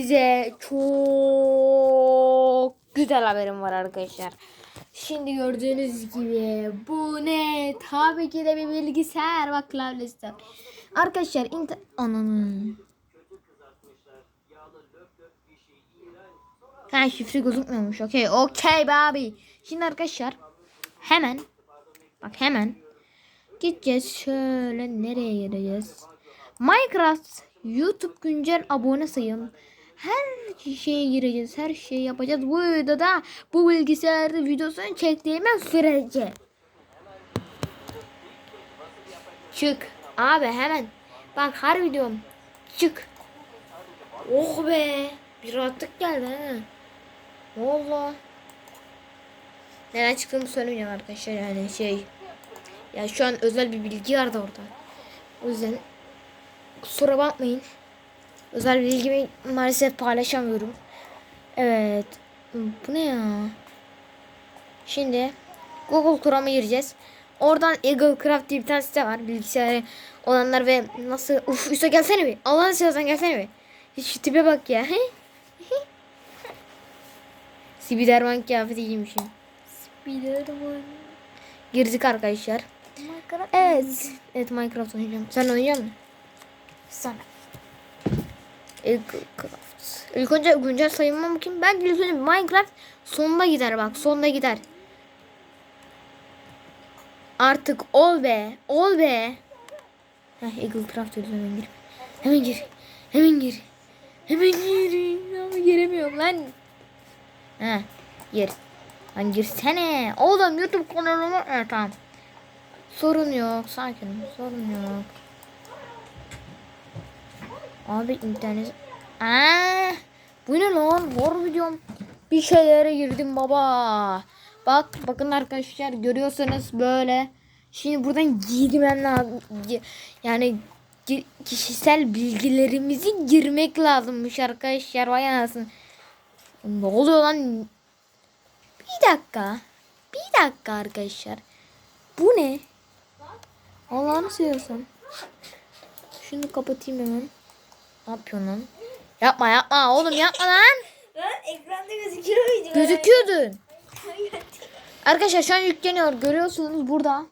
Size çok güzel haberim var arkadaşlar. Şimdi gördüğünüz gibi bu ne? Tabii ki de bir bilgisayar bak klavyesi. Arkadaşlar inter... Ananı. Ha şifre gözükmüyormuş. Okey. Okey abi. Şimdi arkadaşlar hemen bak hemen gideceğiz şöyle nereye gireceğiz? Minecraft YouTube güncel abone sayım. Her şeye gireceğiz. Her şeyi yapacağız. Bu videoda bu bilgisayarda videosunu çektiğime sürece. Çık. Abi hemen. Bak her videom. Çık. Oh be. Bir rahatlık geldi ha. Valla. Neden çıktığımı söylemeyeceğim arkadaşlar yani şey. Ya şu an özel bir bilgi vardı orada. O yüzden kusura bakmayın. Özel bilgimi maalesef paylaşamıyorum. Evet. Bu ne ya? Şimdi Google Chrome'a gireceğiz. Oradan Eagle Craft diye bir tane site var. Bilgisayarı olanlar ve nasıl... Uf Üste gelsene bir. Allah'ını seversen gelsene bir. Hiç şu tipe bak ya. Spiderman kıyafeti giymişim. Spiderman. Girdik arkadaşlar. Minecraft. Evet. Evet Minecraft oynayacağım. Sen oynayacak mısın? Sana. Minecraft. İlk önce güncel sayılma bakayım. Ben ilk önce Minecraft sonuna gider bak. Sonuna gider. Artık ol be. Ol be. Heh, Eagle Craft diyoruz hemen gir. Hemen gir. Hemen gir. Hemen gir. Ama giremiyorum lan. Heh, gir. Lan girsene. Oğlum YouTube kanalıma. Evet tamam. Sorun yok. Sakinim. Sorun yok. Abi internet. Aa, bu ne lan? Var videom. Bir şeylere girdim baba. Bak bakın arkadaşlar görüyorsanız böyle. Şimdi buradan girmem lazım. Yani kişisel bilgilerimizi girmek lazımmış arkadaşlar. Vay anasını. Ne oluyor lan? Bir dakika. Bir dakika arkadaşlar. Bu ne? Allah'ını seviyorsan. Şunu kapatayım hemen. Ne yapıyorsun lan? Yapma yapma oğlum yapma lan. Lan ekranda gözüküyor muydu? Gözüküyordun. Arkadaşlar şu an yükleniyor. Görüyorsunuz burada.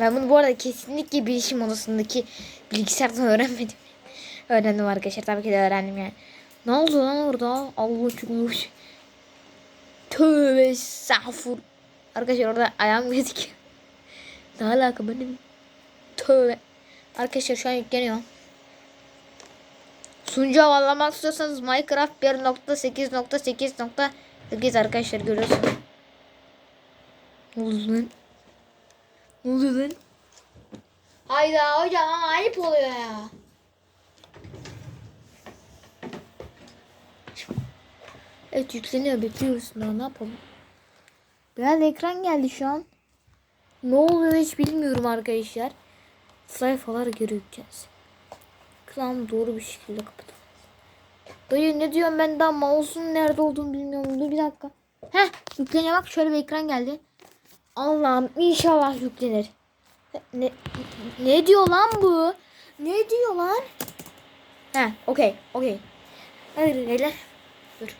Ben bunu bu arada kesinlikle bilişim odasındaki bilgisayardan öğrenmedim. Öğrendim arkadaşlar. Tabii ki de öğrendim yani. Ne oldu lan orada? Allah çukmuş. Tövbe estağfur. Arkadaşlar orada ayağım gözüküyor. Ne alaka benim? Tövbe. Arkadaşlar şu an yükleniyor. Sunucu havallamak istiyorsanız Minecraft 1.8.8.8 arkadaşlar görüyorsunuz. Ne oldu lan? Ne oldu lan? Hayda hocam ayıp oluyor ya. Evet yükleniyor bekliyoruz daha ne yapalım. Biraz ekran geldi şu an. Ne oluyor hiç bilmiyorum arkadaşlar. Sayfalar göreceğiz. Ekran doğru bir şekilde kapatalım. Dayı ne diyorum ben daha mouse'un nerede olduğunu bilmiyorum. Dur bir dakika. Heh yükleniyor bak şöyle bir ekran geldi. Allah'ım inşallah yüklenir. Ne, ne diyor lan bu? Ne diyor lan? Heh okey okey. Hadi beyler. Dur.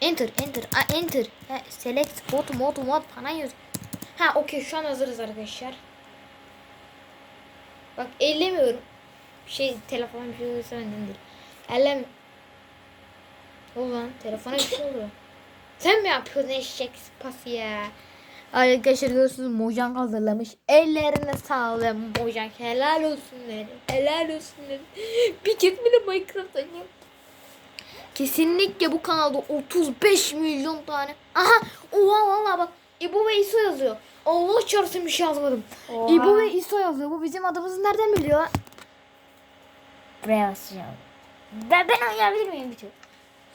Enter enter a, enter. Ha, select bot mod mod falan yaz. Ha okey şu an hazırız arkadaşlar. Bak ellemiyorum. Bir şey telefona bir şey olursa önemli değil. Ellem. Ulan telefona bir şey oluyor. Sen mi yapıyorsun eşek sıpası ya? Arkadaşlar görüyorsunuz Mojang hazırlamış. Ellerine sağlık Mojang. Helal olsun dedim. Helal olsun dedim. Bir kez bile Minecraft oynayayım. Kesinlikle bu kanalda 35 milyon tane. Aha! Oha valla bak. İbo ve İso yazıyor. Allah çarpsın bir şey yazmadım. Oha. İbo ve İso yazıyor. Bu bizim adımızı nereden biliyor? Buraya basacağım. Ben, ben oynayabilir miyim bir çok?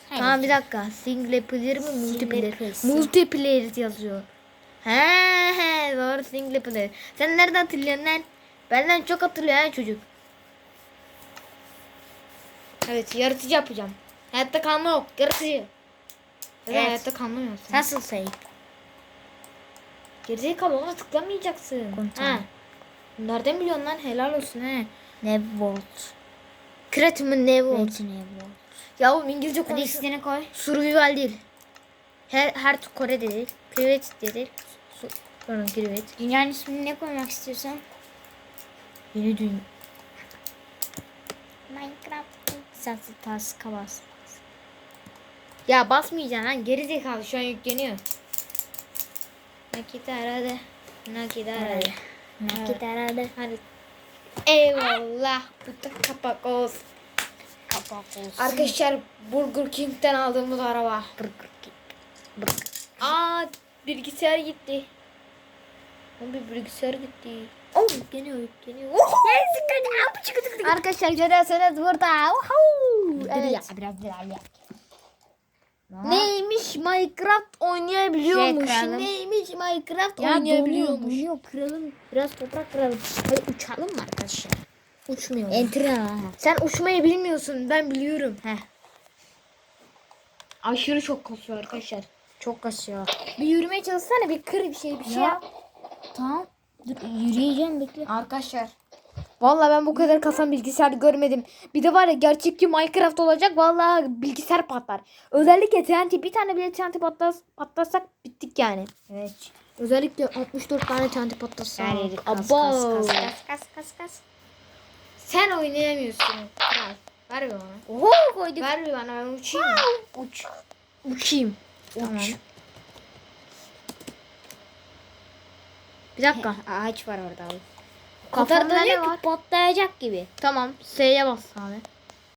Tamam bir dakika. Single player mi multiplayer? player. Multiplayer yazıyor. He he doğru single player. Sen nereden hatırlıyorsun lan? Benden çok hatırlıyor ha çocuk. Evet yaratıcı yapacağım. Hayatta kalma yok yaratıcı. Evet. Hayatta kalma yok. Nasıl sayı? Gerizekalı ona tıklamayacaksın. Komutan. Ha. Nereden biliyorsun lan helal olsun he. Ne volt? Secret mi ne? Belki ne bu? Ya oğlum İngilizce Hadi konuş. istediğini koy. Survival değil. Her her Kore değil. Private değil. Su, pardon private. Dünyanın ismini ne koymak istiyorsan? Yeni dünya. Minecraft. Sen tas kabas. Ya basmayacaksın lan geri zekalı şu an yükleniyor. Nakit aradı. Nakit aradı. Nakit aradı. Hadi. Eyvallah. Bu da kapak olsun. Kapak olsun. Arkadaşlar Burger King'den aldığımız araba. Aa bilgisayar gitti. Bir bilgisayar gitti. Oh yükleniyor yükleniyor. Oh! Arkadaşlar görüyorsunuz burada. Woohoo! Evet. Biraz biraz. Neymiş Minecraft oynayabiliyormuş. Şey. Neymiş Minecraft Ya oynayabiliyormuş. donuyor, donuyor. Kıralım. Biraz toprak kıralım. Hadi uçalım mı arkadaşlar? Uçmuyor. Enter ha. Sen uçmayı bilmiyorsun. Ben biliyorum. Heh. Aşırı çok kasıyor arkadaşlar. Çok kasıyor. Bir yürümeye çalışsana bir kır bir şey bir şey Ya. yap. Tamam. Dur yürüyeceğim bekle. Arkadaşlar. Vallahi ben bu kadar kasan bilgisayar görmedim. Bir de var ya gerçekçi Minecraft olacak. Vallahi bilgisayar patlar. Özellikle TNT bir tane bile TNT patlas, patlasak bittik yani. Evet. Özellikle 64 tane TNT patlasak. Her yeri kas kas kas kas kas kas kas. Sen oynayamıyorsun. Kral. Ver bir bana. Oho koyduk. Ver bir bana ben uçayım. Uç. Uçayım. Tamam. Uç. Bir dakika. Ağaç var orada abi. Kafamda ne var? Patlayacak gibi. Tamam. S'ye bas abi.